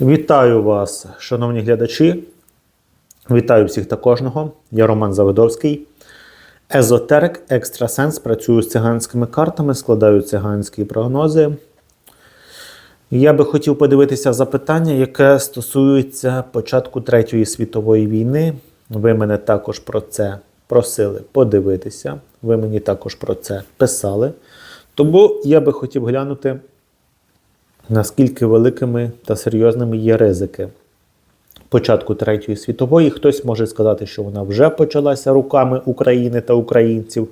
Вітаю вас, шановні глядачі. Вітаю всіх та кожного. Я Роман Заводовський. Езотерик, екстрасенс. Працюю з циганськими картами, складаю циганські прогнози. Я би хотів подивитися запитання, яке стосується початку Третьої світової війни. Ви мене також про це просили подивитися. Ви мені також про це писали. Тому я би хотів глянути наскільки великими та серйозними є ризики початку Третьої світової. Хтось може сказати, що вона вже почалася руками України та українців.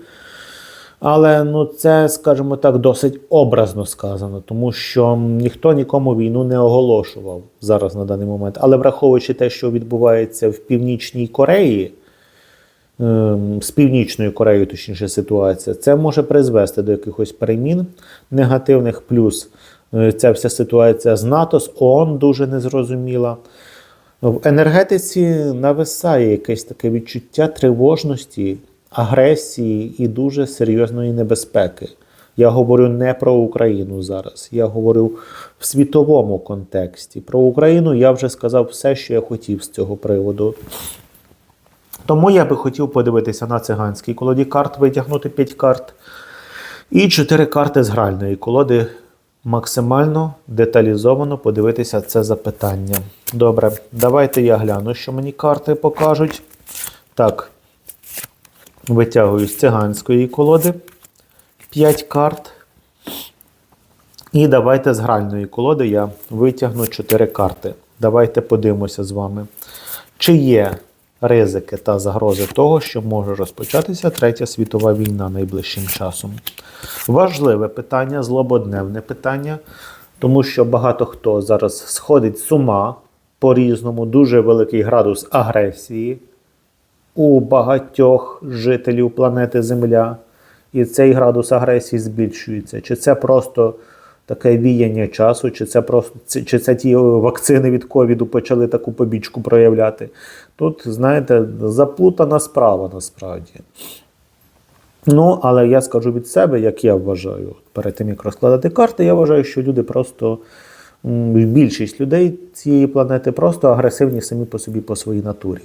Але ну, це, скажімо так, досить образно сказано, тому що ніхто нікому війну не оголошував зараз на даний момент. Але враховуючи те, що відбувається в Північній Кореї, ем, з Північною Кореєю, точніше, ситуація, це може призвести до якихось перемін негативних. Плюс ця вся ситуація з НАТО, з ООН дуже незрозуміла. В енергетиці нависає якесь таке відчуття тривожності, агресії і дуже серйозної небезпеки. Я говорю не про Україну зараз, я говорю в світовому контексті. Про Україну я вже сказав все, що я хотів з цього приводу. Тому я би хотів подивитися на циганській колоді карт, витягнути 5 карт. І 4 карти з гральної колоди максимально деталізовано подивитися це запитання. Добре, давайте я гляну, що мені карти покажуть. Так, витягую з циганської колоди 5 карт. І давайте з гральної колоди я витягну 4 карти. Давайте подивимося з вами, чи є ризики та загрози того, що може розпочатися Третя світова війна найближчим часом. Важливе питання, злободневне питання, тому що багато хто зараз сходить з ума по-різному, дуже великий градус агресії у багатьох жителів планети Земля. І цей градус агресії збільшується. Чи це просто таке віяння часу, чи це просто чи- це ті вакцини від ковіду почали таку побічку проявляти? Тут, знаєте, заплутана справа насправді. Ну, але я скажу від себе, як я вважаю, перед тим як розкладати карти, я вважаю, що люди просто, більшість людей цієї планети просто агресивні самі по собі по своїй натурі.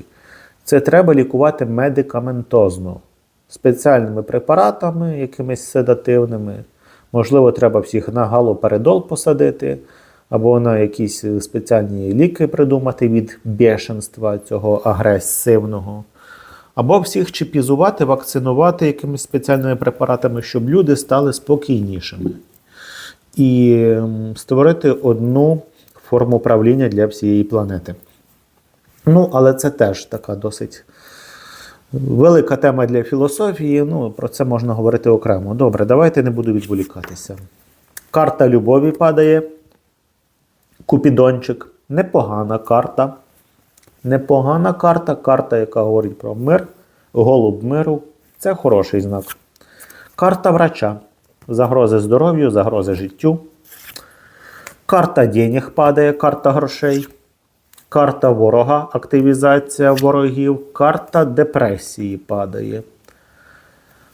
Це треба лікувати медикаментозно, спеціальними препаратами, якимись седативними. Можливо, треба всіх на галоперидол посадити, або на якісь е, спеціальні ліки придумати від бешенства цього агресивного. Або всіх чіпізувати, вакцинувати якимись спеціальними препаратами, щоб люди стали спокійнішими. І створити одну форму правління для всієї планети. Ну, але це теж така досить велика тема для філософії. Ну, про це можна говорити окремо. Добре, давайте не буду відволікатися. Карта любові падає. Купідончик. Непогана карта. Непогана карта, карта, яка говорить про мир, голуб миру. Це хороший знак. Карта врача. Загрози здоров'ю, загрози життю. Карта денег падає, карта грошей. Карта ворога, активізація ворогів. Карта депресії падає.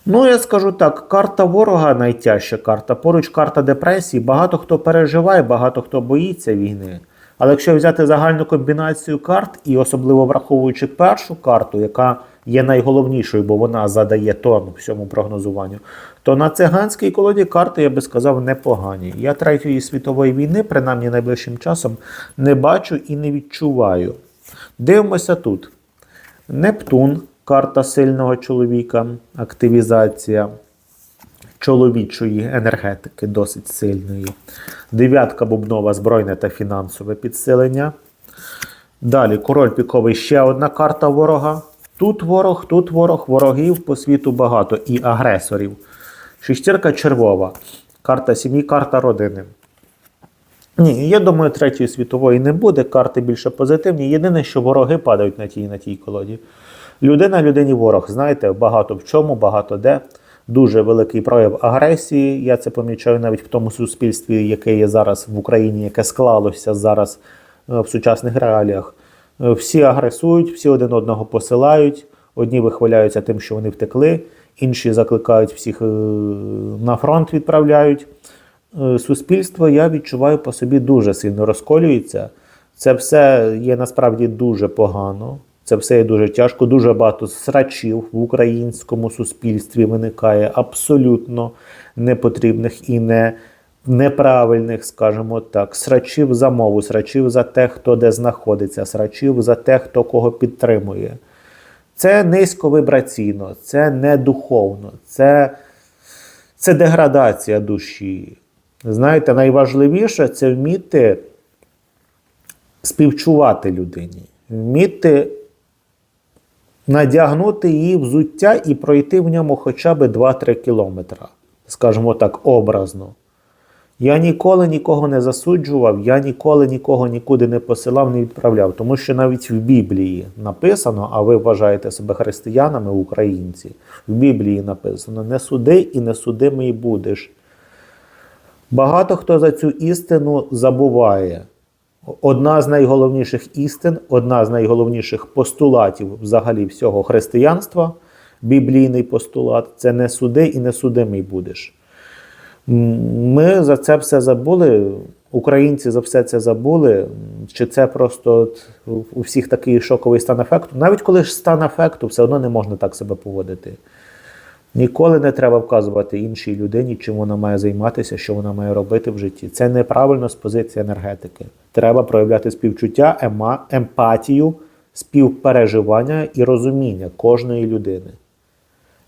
Ну, я скажу так, карта ворога найтяжча карта. Поруч карта депресії. Багато хто переживає, багато хто боїться війни. Але якщо взяти загальну комбінацію карт, і особливо враховуючи першу карту, яка є найголовнішою, бо вона задає тон всьому прогнозуванню, то на циганській колоді карти, я би сказав, непогані. Я Третьої світової війни, принаймні найближчим часом, не бачу і не відчуваю. Дивимося тут. Нептун, карта сильного чоловіка, активізація чоловічої енергетики досить сильної. Дев'ятка бубнова збройне та фінансове підсилення. Далі король піковий ще одна карта ворога. Тут ворог, тут ворог, ворогів по світу багато і агресорів. Шестірка червова. Карта сім'ї, карта родини. Ні, я думаю, третьої світової не буде. Карти більше позитивні. Єдине, що вороги падають на тій на тій колоді. Людина людині ворог. Знаєте, багато в чому, багато де. Дуже великий прояв агресії. Я це помічаю навіть в тому суспільстві, яке є зараз в Україні, яке склалося зараз е, в сучасних реаліях. Е, Всі агресують, всі один одного посилають. Одні вихваляються тим, що вони втекли, інші закликають всіх е, на фронт відправляють. Е, Суспільство, я відчуваю по собі дуже сильно розколюється. Це все є насправді дуже погано. Це все є дуже тяжко. Дуже багато срачів в українському суспільстві виникає абсолютно непотрібних і не, неправильних, скажімо так. Срачів за мову, срачів за те, хто де знаходиться, срачів за те, хто кого підтримує. Це низьковибраційно, це не духовно, це, це деградація душі. Знаєте, найважливіше це вміти співчувати людині, вміти надягнути її взуття і пройти в ньому хоча б 2-3 кілометри, скажімо так, образно. Я ніколи нікого не засуджував, я ніколи нікого нікуди не посилав, не відправляв. Тому що навіть в Біблії написано, а ви вважаєте себе християнами, українці, в Біблії написано: не суди і не судимий будеш. Багато хто за цю істину забуває. Одна з найголовніших істин, одна з найголовніших постулатів взагалі всього християнства, біблійний постулат це не суди і не судимий будеш. Ми за це все забули. Українці за все це забули. Чи це просто от у всіх такий шоковий стан ефекту? Навіть коли ж стан ефекту, все одно не можна так себе поводити. Ніколи не треба вказувати іншій людині, чим вона має займатися, що вона має робити в житті. Це неправильно з позиції енергетики. Треба проявляти співчуття, ема, емпатію, співпереживання і розуміння кожної людини.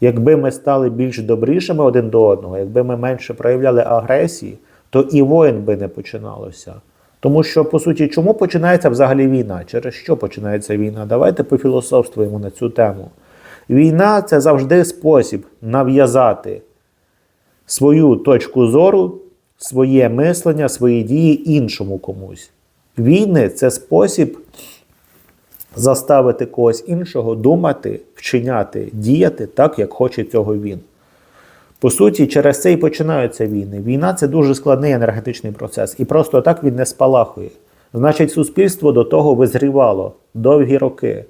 Якби ми стали більш добрішими один до одного, якби ми менше проявляли агресії, то і воїн би не починалося. Тому що, по суті, чому починається взагалі війна? Через що починається війна? Давайте пофілософствуємо на цю тему. Війна це завжди спосіб нав'язати свою точку зору, своє мислення, свої дії іншому комусь. Війни це спосіб заставити когось іншого думати, вчиняти, діяти так, як хоче цього він. По суті, через це і починаються війни. Війна це дуже складний енергетичний процес, і просто так він не спалахує. Значить, суспільство до того визрівало довгі роки.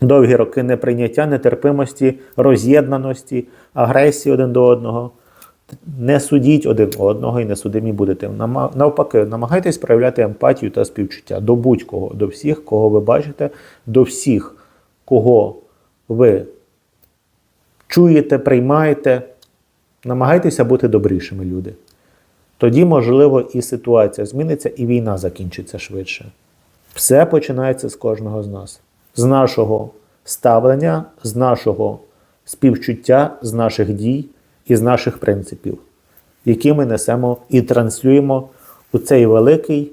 Довгі роки неприйняття, нетерпимості, роз'єднаності, агресії один до одного. Не судіть один одного і не судимі будете. Навпаки, намагайтесь проявляти емпатію та співчуття до будь-кого, до всіх, кого ви бачите, до всіх, кого ви чуєте, приймаєте. Намагайтеся бути добрішими, люди. Тоді, можливо, і ситуація зміниться, і війна закінчиться швидше. Все починається з кожного з нас, з нашого ставлення, з нашого співчуття, з наших дій і з наших принципів, які ми несемо і транслюємо у цей великий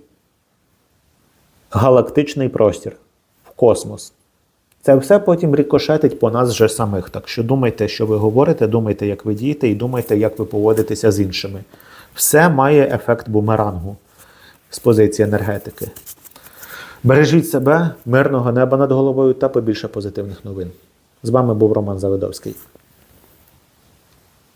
галактичний простір в космос. Це все потім рикошетить по нас же самих. Так що думайте, що ви говорите, думайте, як ви дієте, і думайте, як ви поводитеся з іншими. Все має ефект бумерангу з позиції енергетики. Бережіть себе, мирного неба над головою та побільше позитивних новин. З вами був Роман Завидовський.